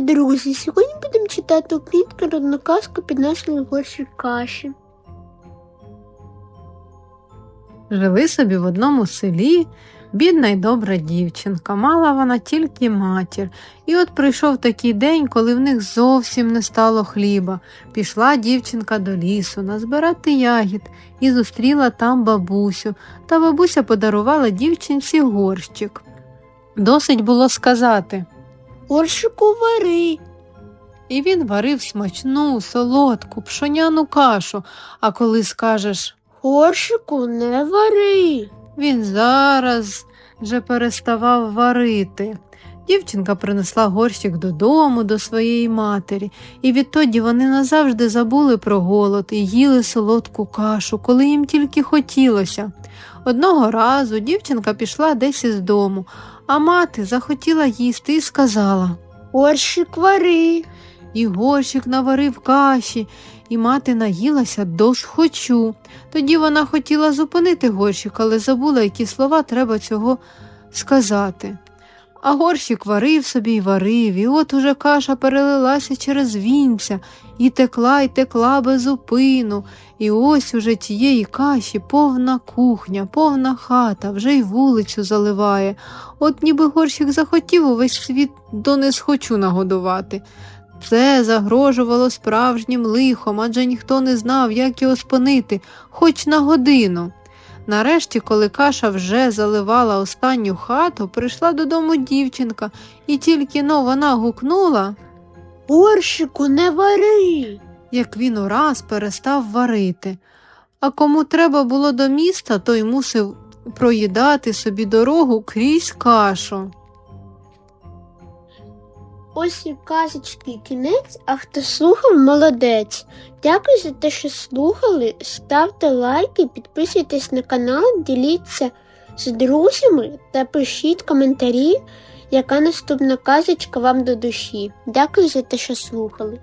Друзі, сьогодні будемо читати українську родну казку під назвою Горщик каші. Жили собі в одному селі бідна й добра дівчинка. Мала вона тільки матір. І от прийшов такий день, коли в них зовсім не стало хліба. Пішла дівчинка до лісу назбирати ягід і зустріла там бабусю. Та бабуся подарувала дівчинці горщик. Досить було сказати. Горщику вари. І він варив смачну, солодку, пшоняну кашу. А коли скажеш Горщику не вари. Він зараз вже переставав варити. Дівчинка принесла горщик додому до своєї матері, і відтоді вони назавжди забули про голод і їли солодку кашу, коли їм тільки хотілося. Одного разу дівчинка пішла десь із дому, а мати захотіла їсти і сказала Горщик вари. і горщик наварив каші, і мати наїлася досхочу. Тоді вона хотіла зупинити горщик, але забула, які слова треба цього сказати. А горщик варив собі й варив, і от уже каша перелилася через вінця, і текла й текла без упину. І ось уже тієї каші повна кухня, повна хата, вже й вулицю заливає. От ніби горщик захотів увесь світ до не схочу нагодувати. Це загрожувало справжнім лихом, адже ніхто не знав, як його спинити, хоч на годину. Нарешті, коли каша вже заливала останню хату, прийшла додому дівчинка, і тільки но вона гукнула, Борщику не вари. як він ураз перестав варити. А кому треба було до міста, той мусив проїдати собі дорогу крізь кашу. Ось і казочки кінець, а хто слухав, молодець. Дякую за те, що слухали. Ставте лайки, підписуйтесь на канал, діліться з друзями та пишіть коментарі, яка наступна казочка вам до душі. Дякую за те, що слухали.